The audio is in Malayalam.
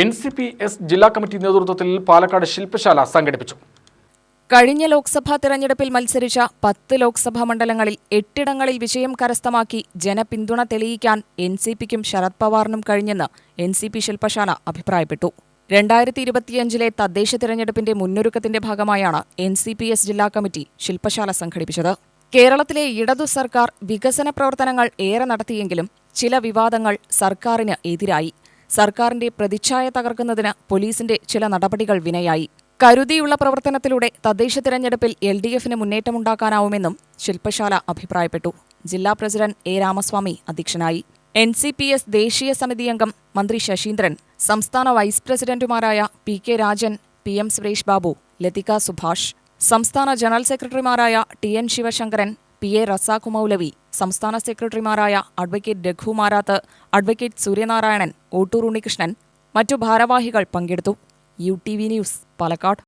എൻ സി പി എസ് ജില്ലാ കമ്മിറ്റി നേതൃത്വത്തിൽ പാലക്കാട് ശില്പശാല സംഘടിപ്പിച്ചു. കഴിഞ്ഞ ലോക്സഭാ തെരഞ്ഞെടുപ്പിൽ മത്സരിച്ച പത്ത് ലോക്സഭാ മണ്ഡലങ്ങളിൽ എട്ടിടങ്ങളിൽ വിജയം കരസ്ഥമാക്കി ജനപിന്തുണ തെളിയിക്കാൻ എൻ സി പിക്കും ശരത് പവാറിനും കഴിഞ്ഞെന്ന് എൻ സി പി ശില്പശാല അഭിപ്രായപ്പെട്ടു. രണ്ടായിരത്തി ഇരുപത്തിയഞ്ചിലെ തദ്ദേശ തെരഞ്ഞെടുപ്പിന്റെ മുന്നൊരുക്കത്തിന്റെ ഭാഗമായാണ് എൻ സി പി എസ് ജില്ലാ കമ്മിറ്റി ശില്പശാല സംഘടിപ്പിച്ചത്. കേരളത്തിലെ ഇടതു സർക്കാർ വികസന പ്രവർത്തനങ്ങൾ ഏറെ നടത്തിയെങ്കിലും ചില വിവാദങ്ങൾ സർക്കാരിന് എതിരായി. സർക്കാരിന്റെ പ്രതിച്ഛായ തകർക്കുന്നതിന് പോലീസിന്റെ ചില നടപടികൾ വിനയായി. കരുതിയുള്ള പ്രവർത്തനത്തിലൂടെ തദ്ദേശ തിരഞ്ഞെടുപ്പിൽ എൽ ഡി എഫിന് മുന്നേറ്റമുണ്ടാക്കാനാവുമെന്നും ശില്പശാല അഭിപ്രായപ്പെട്ടു. ജില്ലാ പ്രസിഡന്റ് എ. രാമസ്വാമി അധ്യക്ഷനായി. എൻ സി പി എസ് ദേശീയ സമിതി അംഗം മന്ത്രി ശശീന്ദ്രൻ സംസ്ഥാന വൈസ് പ്രസിഡന്റുമാരായ P K Rajan P M Suresh Babu Lathika Subhash സംസ്ഥാന ജനറൽ സെക്രട്ടറിമാരായ T N Sivasankaran P A Razak Moulavi സംസ്ഥാന സെക്രട്ടറിമാരായ അഡ്വക്കേറ്റ് രഘു മാരാത്ത് അഡ്വക്കേറ്റ് സൂര്യനാരായണൻ ഓട്ടൂർ ഉണ്ണികൃഷ്ണൻ മറ്റു ഭാരവാഹികൾ പങ്കെടുത്തു. U T V news Palakkad.